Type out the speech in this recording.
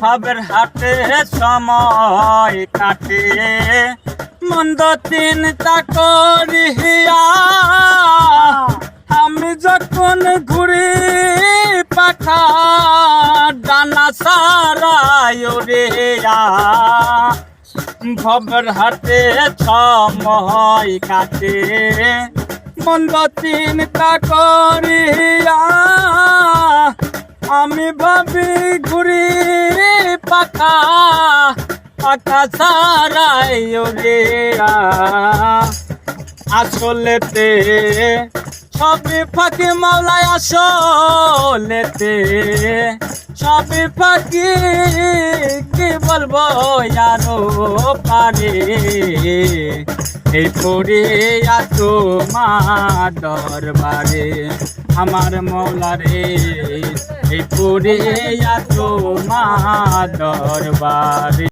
ভাবের হাতে সময় কাটে। মন্দ চিন্তা আমি যখন ঘুরি পাখা ডানা সারায় রে ভবের হাতে সময় কাটে। মন্দ চিন্তা করিয়া আমি ভাবি ঘুরি পাখা পাখা সারাই রে আসলেতে সবই ফাঁকি মাওলায়, আসলেতে সবই ফাঁকি, কি বলব আরও পারে। এই পরে মা দরবারে আমার মৌলারে। এই পরে মা দরবারে।